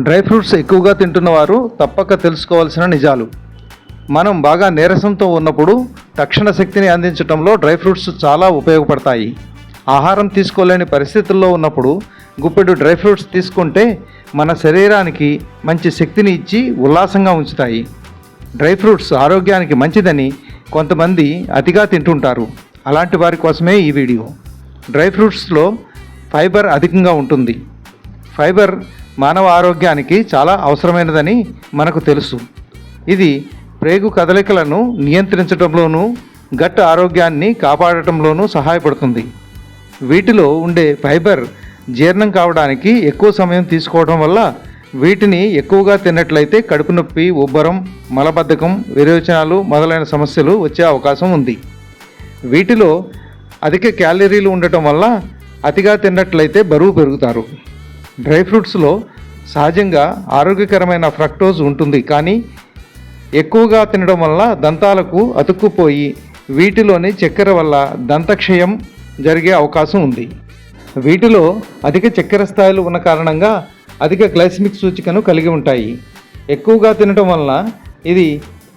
Dry fruits ఎక్కువగా తింటున్న వారు తప్పక తెలుసుకోవాల్సిన నిజాలు. మనం బాగా నీరసంతో ఉన్నప్పుడు తక్షణ శక్తిని అందించడంలో డ్రై ఫ్రూట్స్ చాలా ఉపయోగపడతాయి. ఆహారం తీసుకోలేని పరిస్థితుల్లో ఉన్నప్పుడు గుప్పెడు డ్రై ఫ్రూట్స్ తీసుకుంటే మన శరీరానికి మంచి శక్తిని ఇచ్చి ఉల్లాసంగా ఉంచుతాయి. డ్రై ఫ్రూట్స్ ఆరోగ్యానికి మంచిదని కొంతమంది అతిగా తింటుంటారు. అలాంటి వారి కోసమే ఈ వీడియో. డ్రై ఫ్రూట్స్లో ఫైబర్ అధికంగా ఉంటుంది. ఫైబర్ మానవ ఆరోగ్యానికి చాలా అవసరమైనదని మనకు తెలుసు. ఇది ప్రేగు కదలికలను నియంత్రించడంలోనూ గట్ ఆరోగ్యాన్ని కాపాడటంలోనూ సహాయపడుతుంది. వీటిలో ఉండే ఫైబర్ జీర్ణం కావడానికి ఎక్కువ సమయం తీసుకోవడం వల్ల వీటిని ఎక్కువగా తిన్నట్లయితే కడుపు నొప్పి ఉబ్బరం మలబద్ధకం విరోచనాలు మొదలైన సమస్యలు వచ్చే అవకాశం ఉంది. వీటిలో అధిక క్యాలరీలు ఉండటం వల్ల అతిగా తిన్నట్లయితే బరువు పెరుగుతారు. డ్రై ఫ్రూట్స్లో సహజంగా ఆరోగ్యకరమైన ఫ్రక్టోజ్ ఉంటుంది. కానీ ఎక్కువగా తినడం వల్ల దంతాలకు అతుక్కుపోయి వీటిలోని చక్కెర వల్ల దంతక్షయం జరిగే అవకాశం ఉంది. వీటిలో అధిక చక్కెర స్థాయిలు ఉన్న కారణంగా అధిక గ్లైసిమిక్ సూచికను కలిగి ఉంటాయి. ఎక్కువగా తినడం వలన ఇది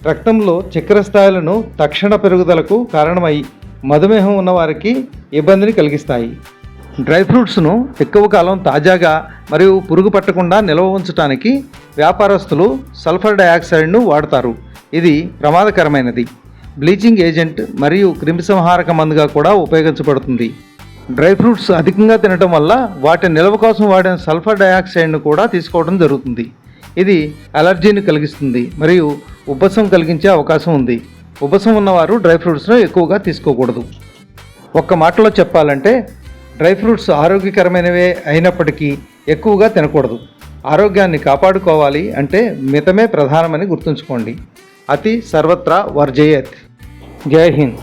రక్తంలో చక్కెర స్థాయిలను తక్షణ పెరుగుదలకు కారణమై మధుమేహం ఉన్నవారికి ఇబ్బందిని కలిగిస్తాయి. డ్రై ఫ్రూట్స్ను ఎక్కువ కాలం తాజాగా మరియు పురుగు పట్టకుండా నిల్వ ఉంచడానికి వ్యాపారస్తులు సల్ఫర్ డయాక్సైడ్ను వాడతారు. ఇది ప్రమాదకరమైనది. బ్లీచింగ్ ఏజెంట్ మరియు క్రిమిసంహారక మందుగా కూడా ఉపయోగించబడుతుంది. డ్రై ఫ్రూట్స్ అధికంగా తినటం వల్ల వాటి నిల్వ కోసం వాడిన సల్ఫర్ డయాక్సైడ్ను కూడా తీసుకోవడం జరుగుతుంది. ఇది అలర్జీని కలిగిస్తుంది మరియు ఉబ్బసం కలిగించే అవకాశం ఉంది. ఉబ్బసం ఉన్నవారు డ్రై ఫ్రూట్స్ను ఎక్కువగా తీసుకోకూడదు. ఒక్క మాటలో చెప్పాలంటే డ్రై ఫ్రూట్స్ ఆరోగ్యకరమైనవే అయినప్పటికీ ఎక్కువగా తినకూడదు. ఆరోగ్యాన్ని కాపాడుకోవాలి అంటే మితమే ప్రధానమని గుర్తుంచుకోండి. అతి సర్వత్రా వర్జయత్. జై హింద్.